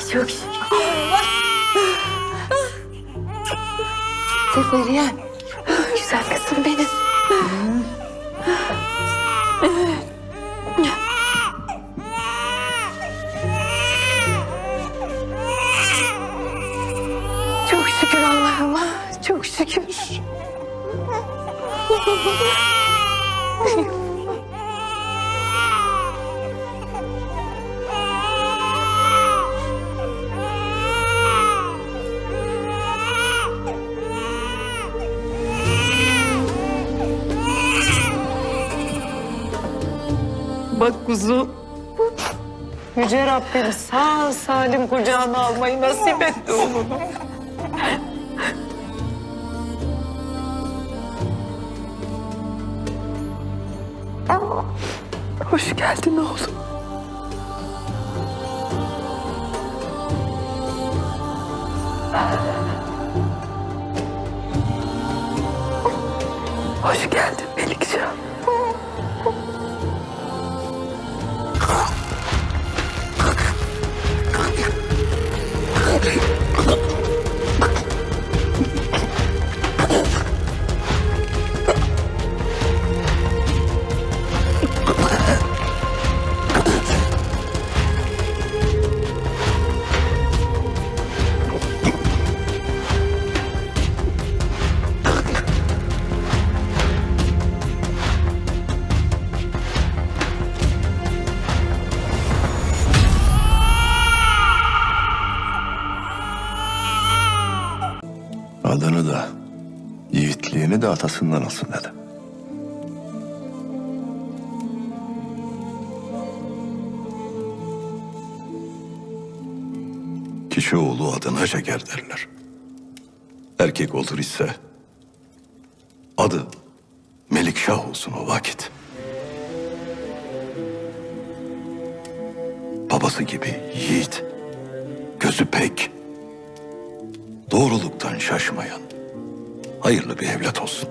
Çok şükür. Seferiye. Güzel kızım benim. Çok şükür Allah'ıma. Çok şükür. Bak kuzum. Yüce Rabbim sağ salim kucağına almayı nasip etti oğlunu. Hoş geldin oğlum. Hoş geldin Melikcan. Adını da, yiğitliğini de atasından alsın dedi. Kişi oğlu adına şeker derler. Erkek olur ise adı Melikşah olsun o vakit. Babası gibi yiğit, gözü pek, doğruluktan şaşmayan hayırlı bir evlat olsun.